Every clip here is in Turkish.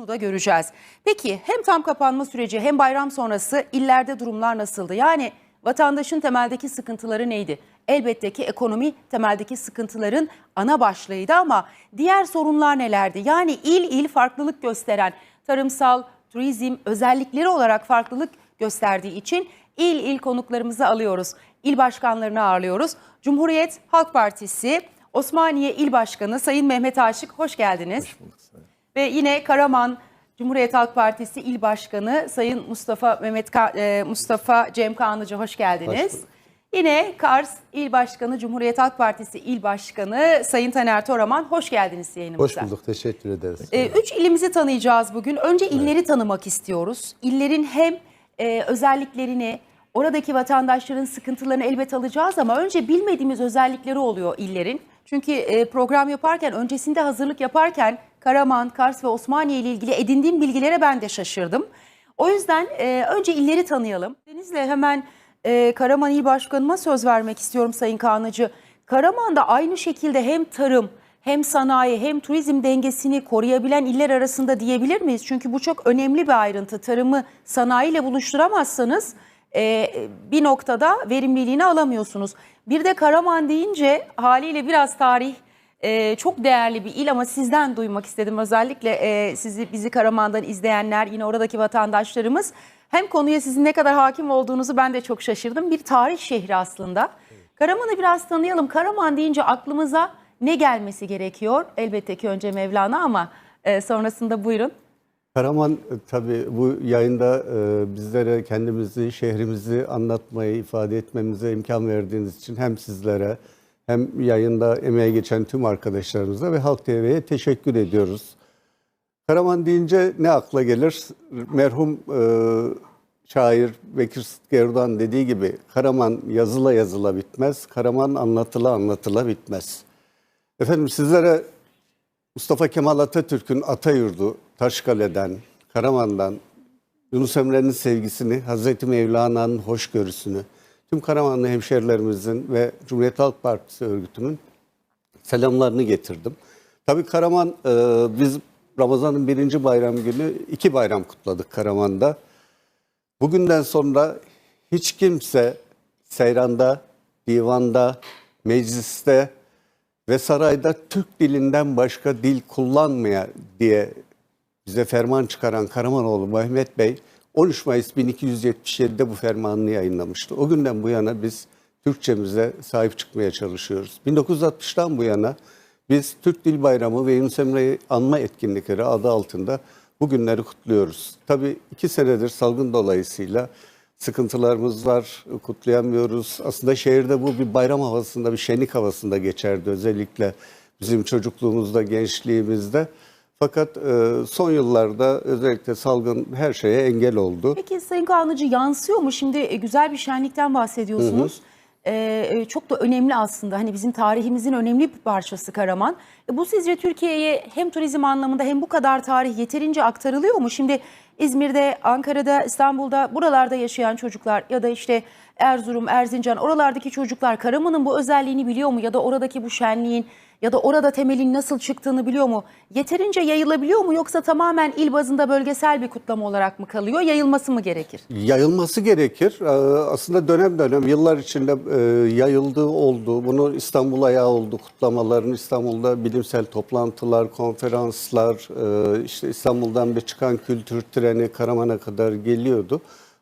Bunu da göreceğiz. Peki hem tam kapanma süreci hem bayram sonrası illerde durumlar nasıldı? Yani vatandaşın temeldeki sıkıntıları neydi? Elbette ki ekonomi temeldeki sıkıntıların ana başlığıydı ama diğer sorunlar nelerdi? Yani il il farklılık gösteren tarımsal, turizm özellikleri olarak farklılık gösterdiği için il il konuklarımızı alıyoruz. İl başkanlarını ağırlıyoruz. Cumhuriyet Halk Partisi Osmaniye İl Başkanı Sayın Mehmet Aşık hoş geldiniz. Ve yine Karaman Cumhuriyet Halk Partisi İl Başkanı Sayın Mustafa Mehmet Ka- e, Mustafa Cem Kanlıcı hoş geldiniz. Hoş. Yine Kars İl Başkanı Cumhuriyet Halk Partisi İl Başkanı Sayın Taner Toraman hoş geldiniz yayınımıza. Hoş bulduk, teşekkür ederiz. Ee, üç ilimizi tanıyacağız bugün. Önce illeri tanımak istiyoruz. İllerin hem e, özelliklerini, oradaki vatandaşların sıkıntılarını elbet alacağız ama önce bilmediğimiz özellikleri oluyor illerin. Çünkü e, program yaparken, öncesinde hazırlık yaparken Karaman, Kars ve Osmaniye ile ilgili edindiğim bilgilere ben de şaşırdım. O yüzden e, önce illeri tanıyalım. Deniz'le hemen e, Karaman İl Başkanıma söz vermek istiyorum Sayın Kanıcı. Karaman'da aynı şekilde hem tarım, hem sanayi hem turizm dengesini koruyabilen iller arasında diyebilir miyiz? Çünkü bu çok önemli bir ayrıntı. Tarımı sanayiyle buluşturamazsanız e, bir noktada verimliliğini alamıyorsunuz. Bir de Karaman deyince haliyle biraz tarih e, çok değerli bir il ama sizden duymak istedim. Özellikle e, sizi bizi Karaman'dan izleyenler yine oradaki vatandaşlarımız hem konuya sizin ne kadar hakim olduğunuzu ben de çok şaşırdım. Bir tarih şehri aslında. Karaman'ı biraz tanıyalım. Karaman deyince aklımıza ne gelmesi gerekiyor? Elbette ki önce Mevlana ama e, sonrasında buyurun. Karaman e, tabii bu yayında e, bizlere kendimizi, şehrimizi anlatmayı, ifade etmemize imkan verdiğiniz için hem sizlere hem yayında emeğe geçen tüm arkadaşlarımıza ve Halk TV'ye teşekkür ediyoruz. Karaman deyince ne akla gelir? Merhum e, şair Bekir Sıtkı dediği gibi Karaman yazıla yazıla bitmez, Karaman anlatıla anlatıla bitmez. Efendim sizlere Mustafa Kemal Atatürk'ün Atayurdu, Taşkale'den, Karaman'dan, Yunus Emre'nin sevgisini, Hazreti Mevlana'nın hoşgörüsünü, tüm Karamanlı hemşerilerimizin ve Cumhuriyet Halk Partisi örgütünün selamlarını getirdim. Tabii Karaman, e, biz Ramazan'ın birinci bayram günü iki bayram kutladık Karaman'da. Bugünden sonra hiç kimse seyranda, divanda, mecliste ve sarayda Türk dilinden başka dil kullanmaya diye bize ferman çıkaran Karamanoğlu Mehmet Bey 13 Mayıs 1277'de bu fermanını yayınlamıştı. O günden bu yana biz Türkçemize sahip çıkmaya çalışıyoruz. 1960'tan bu yana biz Türk Dil Bayramı ve Yunus Emre'yi anma etkinlikleri adı altında bu günleri kutluyoruz. Tabii iki senedir salgın dolayısıyla sıkıntılarımız var, kutlayamıyoruz. Aslında şehirde bu bir bayram havasında, bir şenlik havasında geçerdi özellikle bizim çocukluğumuzda, gençliğimizde. Fakat e, son yıllarda özellikle salgın her şeye engel oldu. Peki Sayın Kanlıcı yansıyor mu? Şimdi e, güzel bir şenlikten bahsediyorsunuz. Ee, e, çok da önemli aslında. Hani bizim tarihimizin önemli bir parçası Karaman. E, bu sizce Türkiye'ye hem turizm anlamında hem bu kadar tarih yeterince aktarılıyor mu? Şimdi İzmir'de, Ankara'da, İstanbul'da buralarda yaşayan çocuklar ya da işte Erzurum, Erzincan oralardaki çocuklar Karaman'ın bu özelliğini biliyor mu? Ya da oradaki bu şenliğin ya da orada temelin nasıl çıktığını biliyor mu? Yeterince yayılabiliyor mu yoksa tamamen il bazında bölgesel bir kutlama olarak mı kalıyor? Yayılması mı gerekir? Yayılması gerekir. Ee, Aslında dönem dönem yıllar içinde e, yayıldığı oldu. Bunu İstanbul ayağı oldu kutlamaların. İstanbul'da bilimsel toplantılar, konferanslar, e, işte İstanbul'dan bir çıkan kültür treni Karaman'a kadar geliyordu.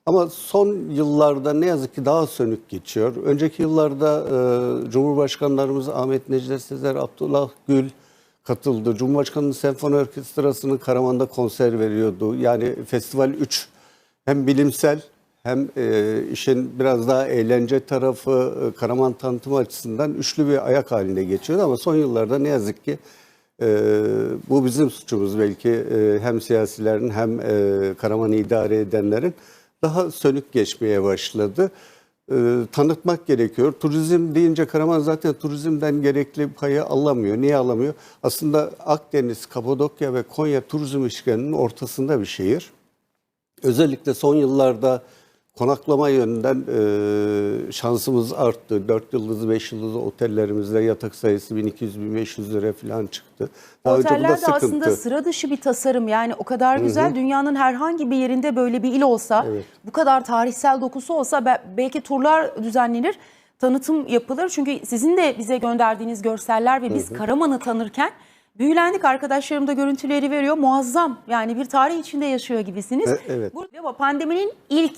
Ama son yıllarda ne yazık ki daha sönük geçiyor. Önceki yıllarda e, Cumhurbaşkanlarımız Ahmet Necdet Sezer, Abdullah Gül katıldı. Cumhurbaşkanı'nın senfoni orkestrasının Karaman'da konser veriyordu. Yani Festival 3 hem bilimsel hem e, işin biraz daha eğlence tarafı e, Karaman tanıtımı açısından üçlü bir ayak halinde geçiyordu. Ama son yıllarda ne yazık ki e, bu bizim suçumuz belki e, hem siyasilerin hem e, Karaman'ı idare edenlerin daha sönük geçmeye başladı. E, tanıtmak gerekiyor. Turizm deyince Karaman zaten turizmden gerekli payı alamıyor. Niye alamıyor? Aslında Akdeniz, Kapadokya ve Konya turizm üçgeninin ortasında bir şehir. Özellikle son yıllarda konaklama yönünden e, şansımız arttı. 4 yıldızlı, 5 yıldızlı otellerimizde yatak sayısı 1200-1500 lira falan çıktı. Daha Oteller de sıkıntı. aslında sıra dışı bir tasarım. Yani o kadar güzel dünyanın herhangi bir yerinde böyle bir il olsa, Evet. bu kadar tarihsel dokusu olsa be- belki turlar düzenlenir, tanıtım yapılır. Çünkü sizin de bize gönderdiğiniz görseller ve biz Karaman'ı tanırken büyülendik. Arkadaşlarım da görüntüleri veriyor. Muazzam. Yani bir tarih içinde yaşıyor gibisiniz. E- evet. Bu ama pandeminin ilk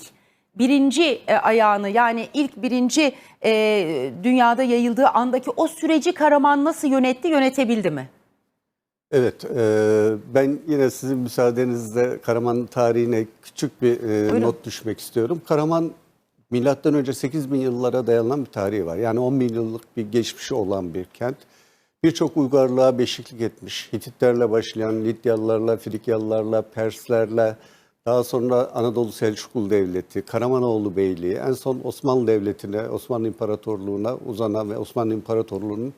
birinci e, ayağını yani ilk birinci e, dünyada yayıldığı andaki o süreci Karaman nasıl yönetti, yönetebildi mi? Evet, e, ben yine sizin müsaadenizle Karaman tarihine küçük bir e, Buyurun. not düşmek istiyorum. Karaman milattan önce 8000 yıllara dayanan bir tarihi var. Yani 10 bin yıllık bir geçmişi olan bir kent. Birçok uygarlığa beşiklik etmiş. Hititlerle başlayan Lidyalılarla, Frikyalılarla, Perslerle, daha sonra Anadolu Selçuklu Devleti, Karamanoğlu Beyliği, en son Osmanlı Devleti'ne, Osmanlı İmparatorluğu'na uzanan ve Osmanlı İmparatorluğu'nun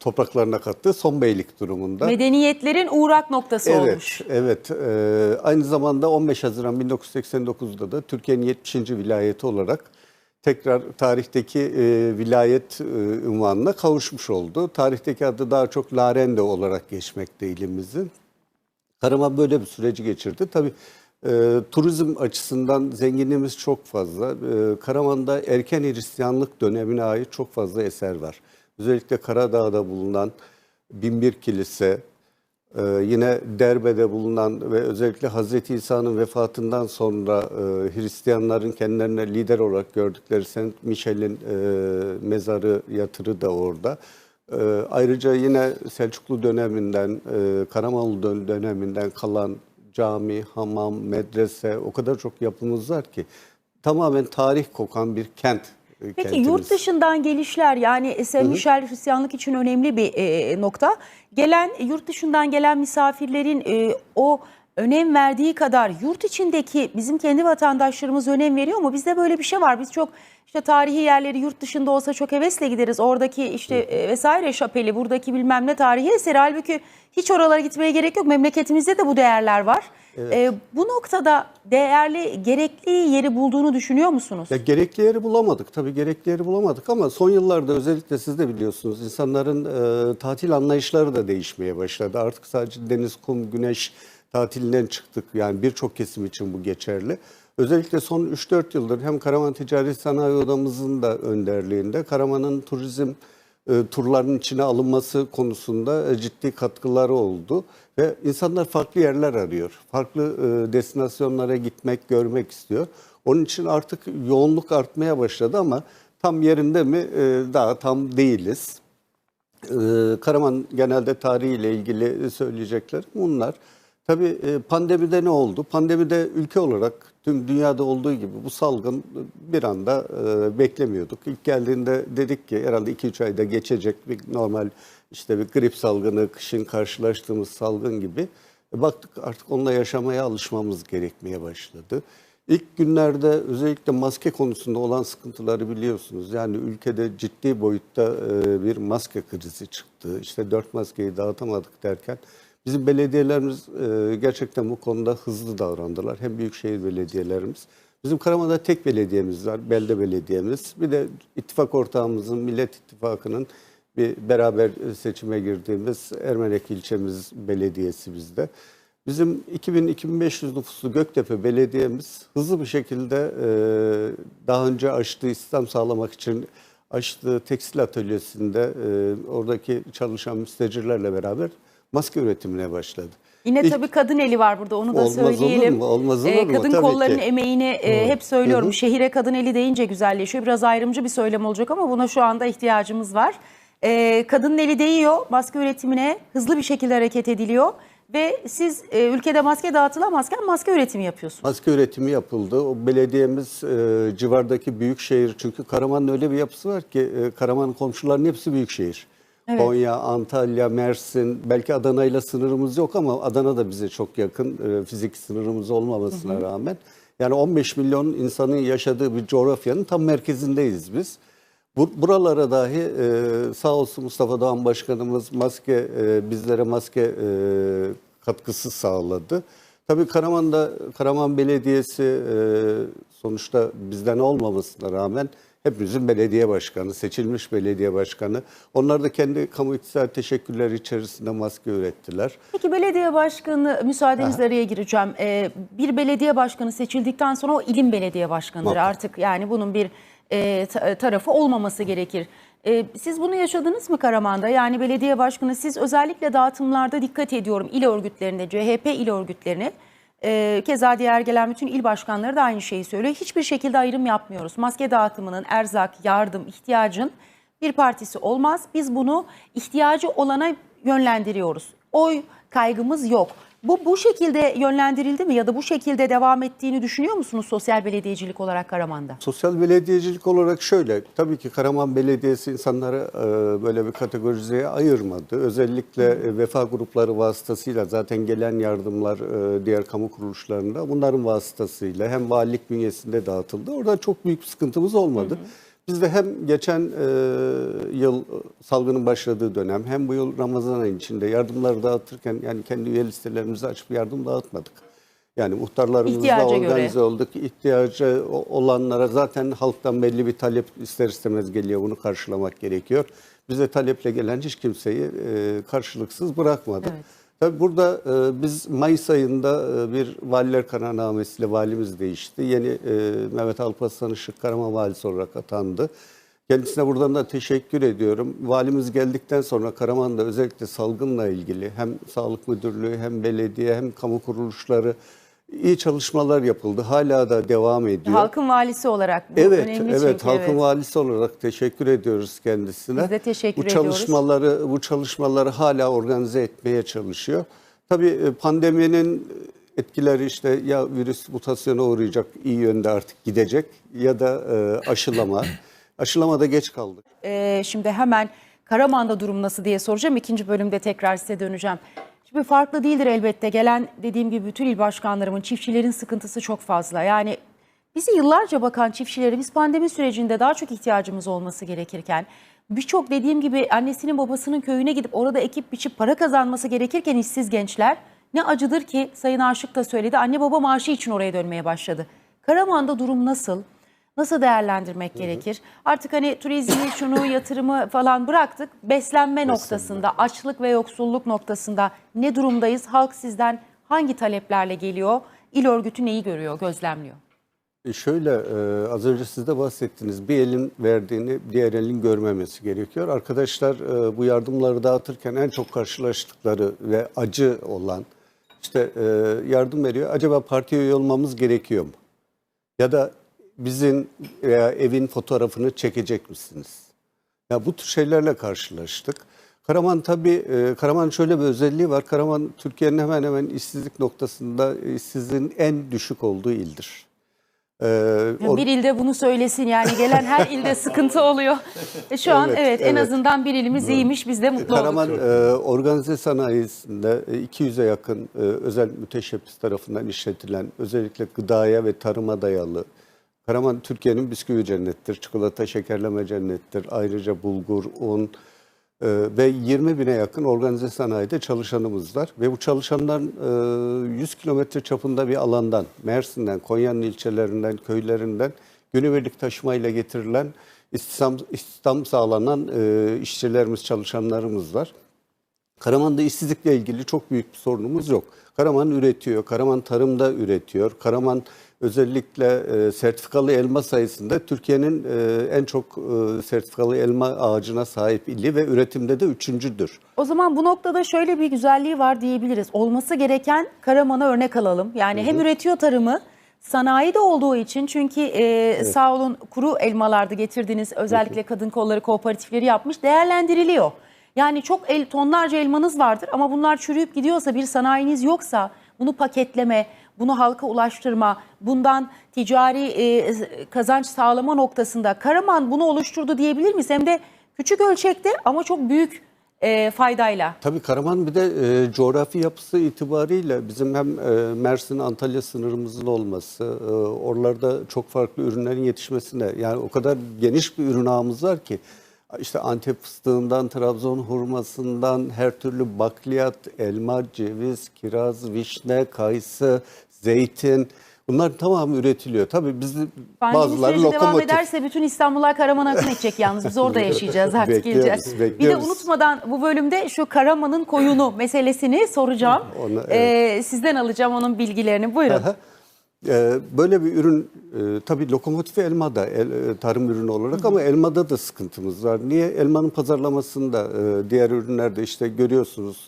topraklarına kattığı son beylik durumunda. Medeniyetlerin uğrak noktası Evet, olmuş. evet. Ee, aynı zamanda 15 Haziran 1989'da da Türkiye'nin 70. vilayeti olarak tekrar tarihteki e, vilayet e, unvanına kavuşmuş oldu. Tarihteki adı daha çok Larende olarak geçmekte ilimizin. Karaman böyle bir süreci geçirdi. Tabii e, turizm açısından zenginliğimiz çok fazla. E, Karaman'da erken Hristiyanlık dönemine ait çok fazla eser var. Özellikle Karadağ'da bulunan Binbir Kilise, e, yine Derbe'de bulunan ve özellikle Hazreti İsa'nın vefatından sonra e, Hristiyanların kendilerine lider olarak gördükleri Saint Michel'in e, mezarı yatırı da orada. Ayrıca yine Selçuklu döneminden, Karamanlı dön- döneminden kalan cami, hamam, medrese o kadar çok yapımız var ki tamamen tarih kokan bir kent. e, Peki kentimiz. yurt dışından gelişler yani Saint Michel Hristiyanlık için önemli bir e, nokta. Gelen yurt dışından gelen misafirlerin e, o önem verdiği kadar yurt içindeki bizim kendi vatandaşlarımız önem veriyor mu? Bizde böyle bir şey var. Biz çok işte tarihi yerleri yurt dışında olsa çok hevesle gideriz. Oradaki işte e, vesaire şapeli, buradaki bilmem ne tarihi eseri. Halbuki hiç oralara gitmeye gerek yok. Memleketimizde de bu değerler var. E, bu noktada değerli, gerekli yeri bulduğunu düşünüyor musunuz? Ya gerekli yeri bulamadık. Tabii gerekli yeri bulamadık ama son yıllarda özellikle siz de biliyorsunuz insanların e, tatil anlayışları da değişmeye başladı. Artık sadece deniz, kum, güneş tatilinden çıktık. Yani birçok kesim için bu geçerli. Özellikle son 3-4 yıldır hem Karaman Ticaret Sanayi Odamızın da önderliğinde Karaman'ın turizm e, turların içine alınması konusunda e, ciddi katkıları oldu ve insanlar farklı yerler arıyor. Farklı e, destinasyonlara gitmek, görmek istiyor. Onun için artık yoğunluk artmaya başladı ama tam yerinde mi e, daha tam değiliz. Ee, Karaman genelde tarihiyle ilgili söyleyecekler bunlar. Tabii e, pandemide ne oldu? Pandemide ülke olarak tüm dünyada olduğu gibi bu salgın bir anda e, beklemiyorduk. İlk geldiğinde dedik ki herhalde 2-3 ayda geçecek bir normal işte bir grip salgını, kışın karşılaştığımız salgın gibi. E, Baktık artık onunla yaşamaya alışmamız gerekmeye başladı. İlk günlerde özellikle maske konusunda olan sıkıntıları biliyorsunuz. Yani ülkede ciddi boyutta bir maske krizi çıktı. İşte dört maskeyi dağıtamadık derken bizim belediyelerimiz e, gerçekten bu konuda hızlı davrandılar. Hem büyükşehir belediyelerimiz. Bizim Karaman'da tek belediyemiz var, belde belediyemiz. Bir de ittifak ortağımızın, Millet İttifakı'nın bir beraber seçime girdiğimiz Ermenek ilçemiz belediyesi bizde. Bizim 2000-2500 nüfuslu Göktepe Belediye'miz hızlı bir şekilde e, daha önce açtığı istihdam sağlamak için açtığı tekstil atölyesinde e, oradaki çalışan müstecirlerle beraber maske üretimine başladı. Yine İlk- tabii kadın eli var burada onu da Olmaz olur söyleyelim. mu? Olmaz Ee, olur mu? kadın Tabii kollarının ki. emeğini e, hep söylüyorum. Şehire kadın eli deyince güzelleşiyor. Biraz ayrımcı bir söylem olacak ama buna şu anda ihtiyacımız var. Ee, kadının eli değiyor maske üretimine hızlı bir şekilde hareket ediliyor. Ve siz e, ülkede maske dağıtılamazken maske üretimi yapıyorsunuz. Maske üretimi yapıldı. O belediyemiz e, civardaki büyük şehir çünkü Karaman'ın öyle bir yapısı var ki e, Karaman'ın komşularının hepsi büyük şehir. Evet. Konya, Antalya, Mersin, belki Adana'yla sınırımız yok ama Adana da bize çok yakın e, fizik sınırımız olmamasına rağmen. Yani 15 milyon insanın yaşadığı bir coğrafyanın tam merkezindeyiz biz. Bu, buralara dahi e, sağ olsun Mustafa Doğan Başkanımız maske e, bizlere maske e, katkısı sağladı. Tabii Karaman'da Karaman Belediyesi e, sonuçta bizden olmamasına rağmen hepimizin belediye başkanı, seçilmiş belediye başkanı. Onlar da kendi kamu iktisadi teşekkürleri içerisinde maske ürettiler. Peki belediye başkanı, müsaadenizle araya gireceğim. Ee, bir belediye başkanı seçildikten sonra o ilim belediye başkanıdır Muhakkak. artık. Yani bunun bir e, ta- tarafı olmaması gerekir. E, siz bunu yaşadınız mı Karaman'da? Yani belediye başkanı siz özellikle dağıtımlarda dikkat ediyorum il örgütlerine, CHP il örgütlerine. E, keza diğer gelen bütün il başkanları da aynı şeyi söylüyor. Hiçbir şekilde ayrım yapmıyoruz. Maske dağıtımının, erzak, yardım, ihtiyacın bir partisi olmaz. Biz bunu ihtiyacı olana yönlendiriyoruz. Oy kaygımız yok. Bu bu şekilde yönlendirildi mi ya da bu şekilde devam ettiğini düşünüyor musunuz sosyal belediyecilik olarak Karaman'da? Sosyal belediyecilik olarak şöyle, tabii ki Karaman Belediyesi insanları e, böyle bir kategorizeye ayırmadı. Özellikle e, vefa grupları vasıtasıyla zaten gelen yardımlar e, diğer kamu kuruluşlarında bunların vasıtasıyla hem valilik bünyesinde dağıtıldı. Orada çok büyük bir sıkıntımız olmadı. Biz de hem geçen e, yıl salgının başladığı dönem hem bu yıl Ramazan ayı içinde yardımları dağıtırken yani kendi üye listelerimizi açıp yardım dağıtmadık. Yani muhtarlarımızla İhtiyaca göre. organize olduk. İhtiyacı olanlara zaten halktan belli bir talep ister istemez geliyor. Bunu karşılamak gerekiyor. Bize taleple gelen hiç kimseyi e, karşılıksız bırakmadık. Evet. Tabii burada e, biz Mayıs ayında e, bir valiler kararnamesiyle valimiz değişti. Yeni e, Mehmet Alparslan Işık valisi olarak atandı. Kendisine buradan da teşekkür ediyorum. Valimiz geldikten sonra Karaman'da özellikle salgınla ilgili hem sağlık müdürlüğü hem belediye hem kamu kuruluşları iyi çalışmalar yapıldı. Hala da devam ediyor. Halkın valisi olarak bu Evet, önemli evet. çünkü. Halkın evet. valisi olarak teşekkür ediyoruz kendisine. Biz de teşekkür bu ediyoruz. çalışmaları, bu çalışmaları hala organize etmeye çalışıyor. Tabii e, pandeminin etkileri işte ya virüs mutasyona uğrayacak, iyi yönde artık gidecek ya da e, aşılama. Aşılamada geç kaldık. Ee, şimdi hemen Karaman'da durum nasıl diye soracağım. İkinci bölümde tekrar size döneceğim. Şimdi farklı değildir elbette. Gelen dediğim gibi bütün il başkanlarımın, çiftçilerin sıkıntısı çok fazla. Yani bizi yıllarca bakan çiftçileri biz pandemi sürecinde daha çok ihtiyacımız olması gerekirken birçok dediğim gibi annesinin babasının köyüne gidip orada ekip biçip para kazanması gerekirken işsiz gençler ne acıdır ki Sayın Aşık da söyledi anne baba maaşı için oraya dönmeye başladı. Karaman'da durum nasıl? Nasıl değerlendirmek gerekir? Artık hani turizmi, şunu, yatırımı falan bıraktık. Beslenme noktasında, açlık ve yoksulluk noktasında ne durumdayız? Halk sizden hangi taleplerle geliyor? İl örgütü neyi görüyor, gözlemliyor? E Şöyle e, az önce siz de bahsettiniz. Bir elin verdiğini diğer elin görmemesi gerekiyor. Arkadaşlar e, bu yardımları dağıtırken en çok karşılaştıkları ve acı olan işte e, yardım veriyor. Acaba partiye üye olmamız gerekiyor mu? Ya da bizim veya evin fotoğrafını çekecek misiniz? Ya bu tür şeylerle karşılaştık. Karaman tabii, e, Karaman şöyle bir özelliği var. Karaman Türkiye'nin hemen hemen işsizlik noktasında işsizliğin en düşük olduğu ildir. Ee, or- Bir ilde bunu söylesin yani gelen her ilde sıkıntı oluyor. E Şu an Evet, evet, en azından bir ilimiz iyiymiş biz de mutlu Karaman olduk. e, organize sanayisinde e, 200'e yakın e, özel müteşebbis tarafından işletilen özellikle gıdaya ve tarıma dayalı Karaman Türkiye'nin bisküvi cennettir, çikolata şekerleme cennettir. Ayrıca bulgur, un e, ve 20 bine yakın organize sanayide çalışanımız var. Ve bu çalışanların e, 100 kilometre çapında bir alandan, Mersin'den, Konya'nın ilçelerinden, köylerinden günübirlik taşımayla getirilen istihdam, istihdam sağlanan e, işçilerimiz, çalışanlarımız var. Karaman'da işsizlikle ilgili çok büyük bir sorunumuz yok. Karaman üretiyor, Karaman tarımda üretiyor. Karaman özellikle e, sertifikalı elma sayısında Türkiye'nin e, en çok e, sertifikalı elma ağacına sahip ili ve üretimde de üçüncüdür. O zaman bu noktada şöyle bir güzelliği var diyebiliriz. Olması gereken Karaman'a örnek alalım. Yani hem üretiyor tarımı, sanayi de olduğu için çünkü e, sağ olun kuru elmalarda getirdiğiniz özellikle kadın kolları kooperatifleri yapmış değerlendiriliyor. Yani çok el tonlarca elmanız vardır ama bunlar çürüyüp gidiyorsa bir sanayiniz yoksa bunu paketleme, bunu halka ulaştırma, bundan ticari e, kazanç sağlama noktasında Karaman bunu oluşturdu diyebilir miyiz? Hem de küçük ölçekte ama çok büyük e, faydayla. Tabii Karaman bir de e, coğrafi yapısı itibariyle bizim hem e, Mersin Antalya sınırımızın olması, e, oralarda çok farklı ürünlerin yetişmesine yani o kadar geniş bir ürün ağımız var ki işte Antep fıstığından, Trabzon hurmasından, her türlü bakliyat, elma, ceviz, kiraz, vişne, kayısı, zeytin bunlar tamamı üretiliyor. Tabii biz bazıları süreci devam lokomotif. ederse bütün İstanbul'a Karaman akın edecek yalnız. Biz orada yaşayacağız artık Bekliyoruz, geleceğiz. Bir de unutmadan bu bölümde şu Karaman'ın koyunu meselesini soracağım. Onu, Ee, sizden alacağım onun bilgilerini. Buyurun. Aha. Ee, Böyle bir ürün e, tabii lokomotif elma da e, tarım ürünü olarak ama elmada da sıkıntımız var. Niye? Elmanın pazarlamasında e, diğer ürünlerde işte görüyorsunuz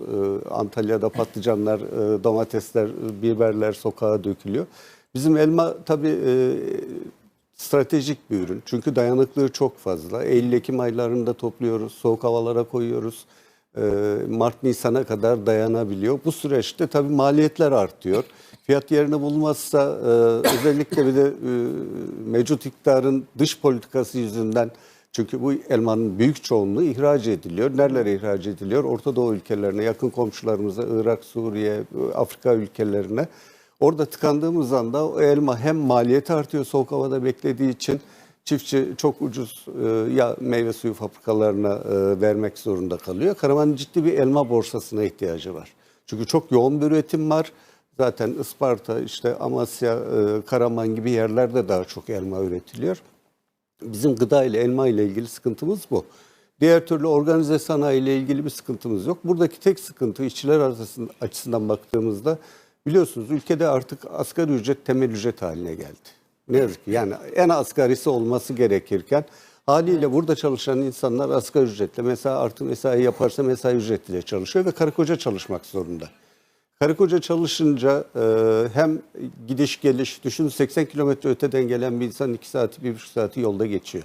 Antalya'da patlıcanlar, domatesler, biberler sokağa dökülüyor. Bizim elma tabii stratejik bir ürün. Çünkü dayanıklığı çok fazla. Eylül-Ekim aylarında topluyoruz, soğuk havalara koyuyoruz. Mart-Nisan'a kadar dayanabiliyor. Bu süreçte tabii maliyetler artıyor. Fiyat yerini bulmazsa e, özellikle bir de e, mevcut iktidarın dış politikası yüzünden çünkü bu elmanın büyük çoğunluğu ihraç ediliyor. Nerelere ihraç ediliyor? Orta Doğu ülkelerine, yakın komşularımıza, Irak, Suriye, Afrika ülkelerine. Orada tıkandığımız anda o elma hem maliyeti artıyor soğuk havada beklediği için çiftçi çok ucuz e, ya meyve suyu fabrikalarına e, vermek zorunda kalıyor. Karaman'ın ciddi bir elma borsasına ihtiyacı var. Çünkü çok yoğun bir üretim var. Zaten Isparta, işte Amasya, e, Karaman gibi yerlerde daha çok elma üretiliyor. Bizim gıda ile elma ile ilgili sıkıntımız bu. Diğer türlü organize sanayi ile ilgili bir sıkıntımız yok. Buradaki tek sıkıntı işçiler açısından baktığımızda biliyorsunuz ülkede artık asgari ücret temel ücret haline geldi. Ne yazık ki yani en asgarisi olması gerekirken haliyle burada çalışan insanlar asgari ücretle mesela artı mesai yaparsa mesai ücretiyle çalışıyor ve karı koca çalışmak zorunda. Karı koca çalışınca e, hem gidiş geliş, düşün 80 kilometre öteden gelen bir insan 2 saati, 1,5 saati yolda geçiyor.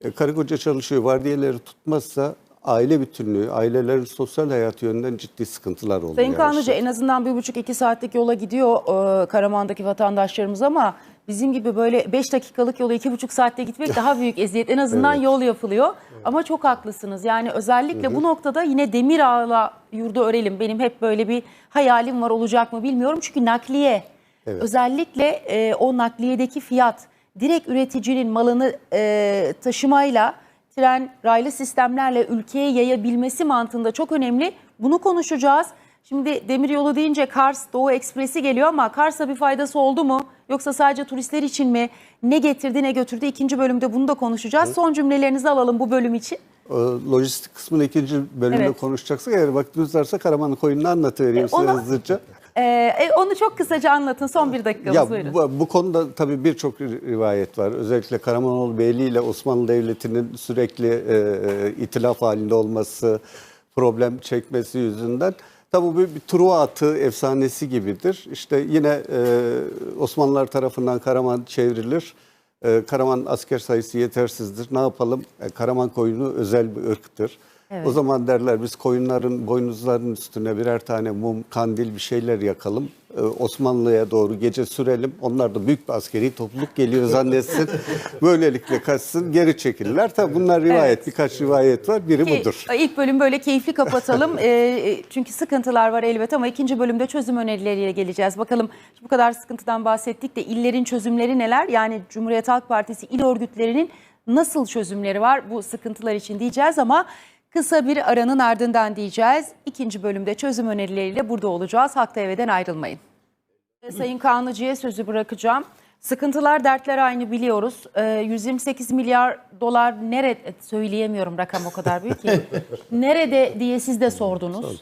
E, karı koca çalışıyor, vardiyaları tutmazsa aile bütünlüğü, ailelerin sosyal hayatı yönünden ciddi sıkıntılar oluyor. Sayın Kanlıcı en azından bir buçuk iki saatlik yola gidiyor e, Karaman'daki vatandaşlarımız ama bizim gibi böyle beş dakikalık yolu iki buçuk saatte gitmek daha büyük eziyet. En azından yol yapılıyor. Ama çok haklısınız. Yani özellikle bu noktada yine demir ağla yurdu örelim. Benim hep böyle bir hayalim var olacak mı bilmiyorum. Çünkü nakliye Evet. özellikle e, o nakliyedeki fiyat direkt üreticinin malını e, taşımayla tren, raylı sistemlerle ülkeye yayabilmesi mantığında çok önemli. Bunu konuşacağız. Şimdi demiryolu deyince Kars Doğu Ekspresi geliyor ama Kars'a bir faydası oldu mu? Yoksa sadece turistler için mi? Ne getirdi ne götürdü? İkinci bölümde bunu da konuşacağız. Son cümlelerinizi alalım bu bölüm için. E, Lojistik kısmını ikinci bölümde Evet. konuşacaksak eğer vaktiniz varsa Karaman'ın koyununu anlatıvereyim E, size ona- hızlıca. Ee, e, onu çok kısaca anlatın. Son bir dakikamız Ya buyurun. bu, bu konuda tabii birçok rivayet var. Özellikle Karamanoğlu Beyliği ile Osmanlı Devleti'nin sürekli e, e, itilaf halinde olması, problem çekmesi yüzünden. Tabii bu bir Truva atı efsanesi gibidir. İşte yine e, Osmanlılar tarafından Karaman çevrilir. E, Karaman asker sayısı yetersizdir. Ne yapalım? E, Karaman koyunu özel bir ırktır. Evet. O zaman derler biz koyunların boynuzlarının üstüne birer tane mum, kandil bir şeyler yakalım. Ee, Osmanlı'ya doğru gece sürelim. Onlar da büyük bir askeri topluluk geliyor zannetsin. Böylelikle kaçsın geri çekilirler. Tabii bunlar rivayet. Evet. Birkaç rivayet var. Biri Ki, budur. İlk bölüm böyle keyifli kapatalım. Ee, çünkü sıkıntılar var elbet ama ikinci bölümde çözüm önerileriyle geleceğiz. Bakalım bu kadar sıkıntıdan bahsettik de illerin çözümleri neler? Yani Cumhuriyet Halk Partisi il örgütlerinin nasıl çözümleri var bu sıkıntılar için diyeceğiz ama kısa bir aranın ardından diyeceğiz. İkinci bölümde çözüm önerileriyle burada olacağız. Halk TV'den ayrılmayın. Sayın Kanlıcı'ya sözü bırakacağım. Sıkıntılar, dertler aynı biliyoruz. Ee, 128 milyar dolar nerede söyleyemiyorum rakam o kadar büyük ki. nerede diye siz de sordunuz.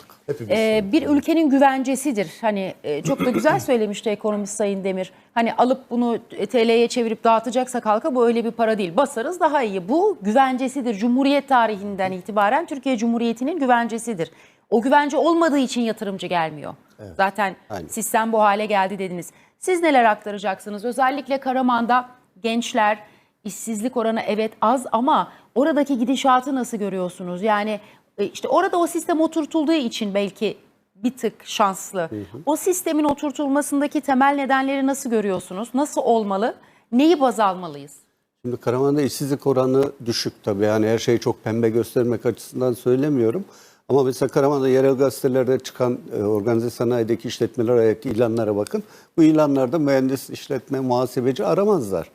Ee, bir ülkenin güvencesidir. Hani e, çok da güzel söylemişti ekonomist Sayın Demir. Hani alıp bunu TL'ye çevirip dağıtacaksak halka bu öyle bir para değil. Basarız daha iyi. Bu güvencesidir. Cumhuriyet tarihinden itibaren Türkiye Cumhuriyeti'nin güvencesidir. O güvence olmadığı için yatırımcı gelmiyor. Zaten Aynen. sistem bu hale geldi dediniz. Siz neler aktaracaksınız? Özellikle Karaman'da gençler, işsizlik oranı evet az ama oradaki gidişatı nasıl görüyorsunuz? Yani e, işte orada o sistem oturtulduğu için belki bir tık şanslı. O sistemin oturtulmasındaki temel nedenleri nasıl görüyorsunuz? Nasıl olmalı? Neyi baz almalıyız? Şimdi Karaman'da işsizlik oranı düşük tabii. Yani her şeyi çok pembe göstermek açısından söylemiyorum. Ama mesela Karaman'da yerel gazetelerde çıkan e, organize sanayideki işletmeler ayaklı ilanlara bakın. Bu ilanlarda mühendis, işletme, muhasebeci aramazlar.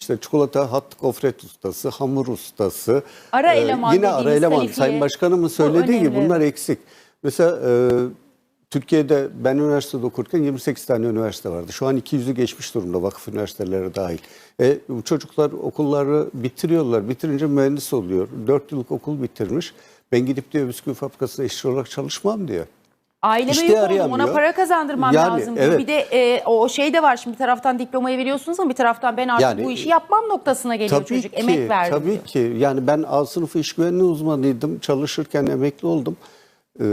işte çikolata hat gofret ustası, hamur ustası. Ara e, eleman Yine ara eleman. kalifiye. Sayın Başkanımın söylediği gibi bunlar eksik. Mesela e, Türkiye'de ben üniversitede okurken 28 tane üniversite vardı. Şu an 200'ü geçmiş durumda vakıf üniversiteleri dahil. E, çocuklar okulları bitiriyorlar. Bitirince mühendis oluyor. 4 yıllık okul bitirmiş. Ben gidip diyor bisküvi fabrikasında işçi olarak çalışmam diyor. Aileme İşte yük oldum ona para kazandırmam Yani, lazım. evet. Bir de e, o şey de var şimdi bir taraftan diplomayı veriyorsunuz ama bir taraftan ben artık Yani, bu işi yapmam noktasına geliyor Tabii çocuk. ki, Emek verdi. Tabii diyor. ki. Yani ben A sınıfı iş güvenliği uzmanıydım. Çalışırken emekli oldum. Ee,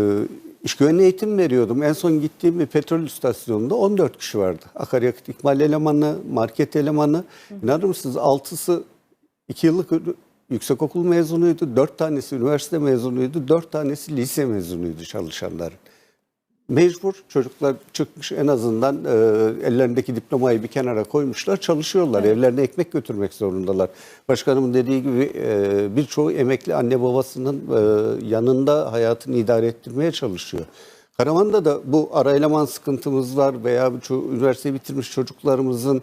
iş güvenliği eğitim veriyordum. En son gittiğim bir petrol istasyonunda 14 kişi vardı. Akaryakıt ikmal elemanı, market elemanı. İnanır mısınız 6'sı 2 yıllık yüksekokul mezunuydu. 4 tanesi üniversite mezunuydu. 4 tanesi lise mezunuydu çalışanların. Mecbur çocuklar çıkmış en azından e, ellerindeki diplomayı bir kenara koymuşlar çalışıyorlar. Evlerine ekmek götürmek zorundalar. Başkanımın dediği gibi e, birçoğu emekli anne babasının e, yanında hayatını idare ettirmeye çalışıyor. Karaman'da da bu ara eleman sıkıntımız var veya üniversiteyi bitirmiş çocuklarımızın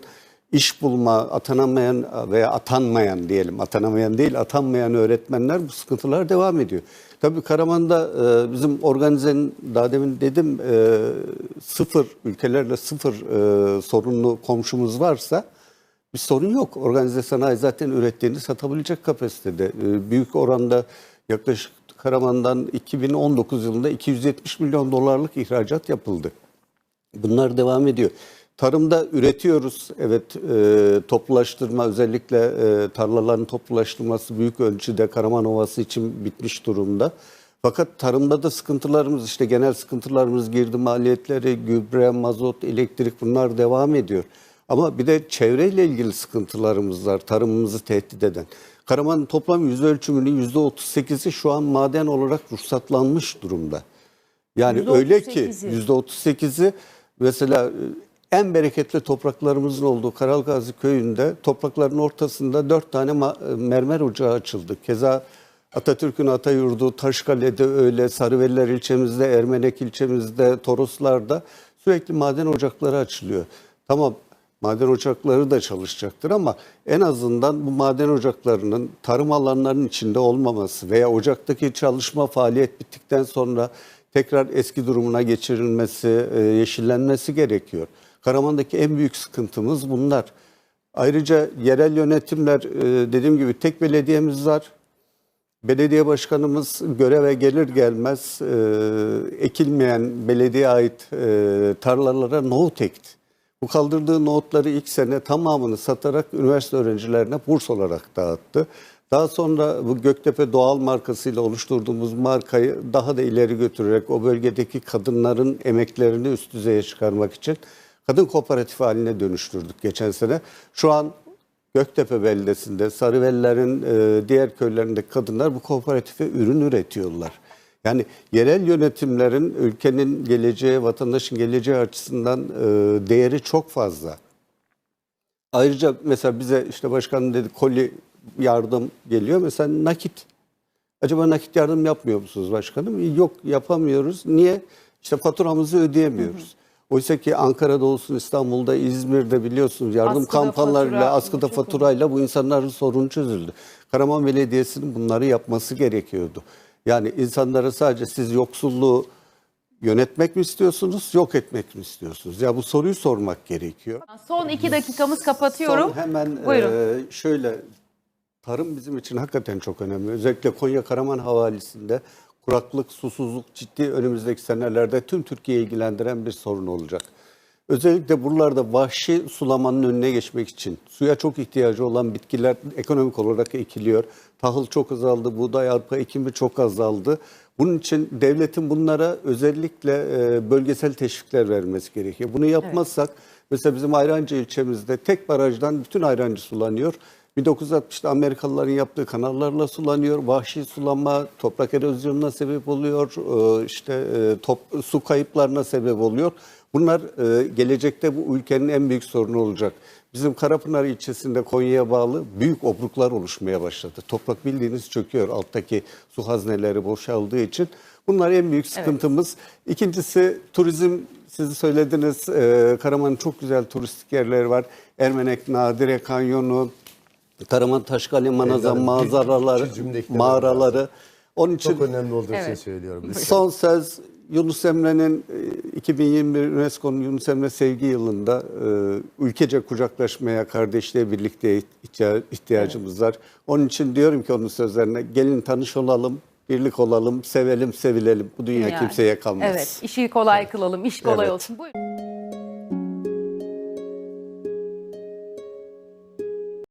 iş bulma, atanamayan veya atanmayan diyelim, atanamayan değil, atanmayan öğretmenler bu sıkıntılar devam ediyor. Tabii Karaman'da e, bizim organizenin, daha demin dedim e, sıfır, ülkelerle sıfır e, sorunlu komşumuz varsa bir sorun yok. Organize sanayi zaten ürettiğini satabilecek kapasitede. Büyük oranda yaklaşık Karaman'dan 2019 yılında 270 milyon dolarlık ihracat yapıldı. Bunlar devam ediyor. Tarımda üretiyoruz. Evet e, toplulaştırma özellikle e, tarlaların toplulaştırması büyük ölçüde Karaman Ovası için bitmiş durumda. Fakat tarımda da sıkıntılarımız işte genel sıkıntılarımız girdi maliyetleri, gübre, mazot, elektrik bunlar devam ediyor. Ama bir de çevreyle ilgili sıkıntılarımız var tarımımızı tehdit eden. Karaman'ın toplam yüz ölçümünün %38'i şu an maden olarak ruhsatlanmış durumda. Yani öyle ki %38'i. %38'i mesela e, en bereketli topraklarımızın olduğu Karalgazi köyünde toprakların ortasında dört tane e, mermer ocağı açıldı. Keza Atatürk'ün Atayurdu, Taşkale'de öyle, Sarıveliler ilçemizde, Ermenek ilçemizde, Toroslar'da sürekli maden ocakları açılıyor. Tamam maden ocakları da çalışacaktır ama en azından bu maden ocaklarının tarım alanlarının içinde olmaması veya ocaktaki çalışma faaliyet bittikten sonra tekrar eski durumuna geçirilmesi, e, yeşillenmesi gerekiyor. Karaman'daki en büyük sıkıntımız bunlar. Ayrıca yerel yönetimler e, dediğim gibi tek belediyemiz var. Belediye başkanımız göreve gelir gelmez e, ekilmeyen belediye ait e, tarlalara nohut ekti. Bu kaldırdığı nohutları ilk sene tamamını satarak üniversite öğrencilerine burs olarak dağıttı. Daha sonra bu Göktepe Doğal markasıyla oluşturduğumuz markayı daha da ileri götürerek o bölgedeki kadınların emeklerini üst düzeye çıkarmak için kadın kooperatif haline dönüştürdük geçen sene. Şu an Göktepe beldesinde, Sarıvelilerin e, diğer köylerindeki kadınlar bu kooperatife ürün üretiyorlar. Yani yerel yönetimlerin ülkenin geleceği, vatandaşın geleceği açısından e, değeri çok fazla. Ayrıca mesela bize işte başkanım dedi koli yardım geliyor. Mesela nakit. Acaba nakit yardım yapmıyor musunuz başkanım? Yok yapamıyoruz. Niye? İşte faturamızı ödeyemiyoruz. Oysa ki Ankara'da olsun, İstanbul'da, İzmir'de biliyorsunuz yardım Askıda kampanyalarıyla, fatura, askıda faturayla bu insanların sorunu çözüldü. Karaman Belediyesi'nin bunları yapması gerekiyordu. Yani insanlara sadece siz yoksulluğu yönetmek mi istiyorsunuz, yok etmek mi istiyorsunuz? Ya bu soruyu sormak gerekiyor. Son iki dakikamız kapatıyorum. Son hemen Buyurun. e, şöyle tarım bizim için hakikaten çok önemli. Özellikle Konya Karaman Havalisi'nde kuraklık, susuzluk ciddi önümüzdeki senelerde tüm Türkiye'yi ilgilendiren bir sorun olacak. Özellikle buralarda vahşi sulamanın önüne geçmek için suya çok ihtiyacı olan bitkiler ekonomik olarak ekiliyor. Tahıl çok azaldı, buğday, arpa ekimi çok azaldı. Bunun için devletin bunlara özellikle e, bölgesel teşvikler vermesi gerekiyor. Bunu yapmazsak mesela bizim Ayrancı ilçemizde tek barajdan bütün Ayrancı sulanıyor. 1960'da Amerikalıların yaptığı kanallarla sulanıyor. Vahşi sulanma toprak erozyonuna sebep oluyor. Ee, işte e, top, su kayıplarına sebep oluyor. Bunlar e, gelecekte bu ülkenin en büyük sorunu olacak. Bizim Karapınar ilçesinde Konya'ya bağlı büyük obruklar oluşmaya başladı. Toprak bildiğiniz çöküyor alttaki su hazneleri boşaldığı için. Bunlar en büyük sıkıntımız. İkincisi turizm siz söylediniz. E, Karaman'ın çok güzel turistik yerleri var. Ermenek, Nadire Kanyonu, Karaman Taşkale Manazan bir- mağaraları. Onun için Çok önemli olduğu için Evet. söylüyorum. Lütfen. Son söz Yunus Emre'nin e, 2021 UNESCO'nun Yunus Emre Sevgi Yılı'nda e, ülkece kucaklaşmaya, kardeşliğe, birlikte ihtiya- ihtiyacımız var. Onun için diyorum ki onun sözlerine gelin tanış olalım, birlik olalım, sevelim, sevilelim. Bu dünya Yani. kimseye kalmaz. Evet, işi kolay kılalım, iş kolay Evet. olsun. Buyurun.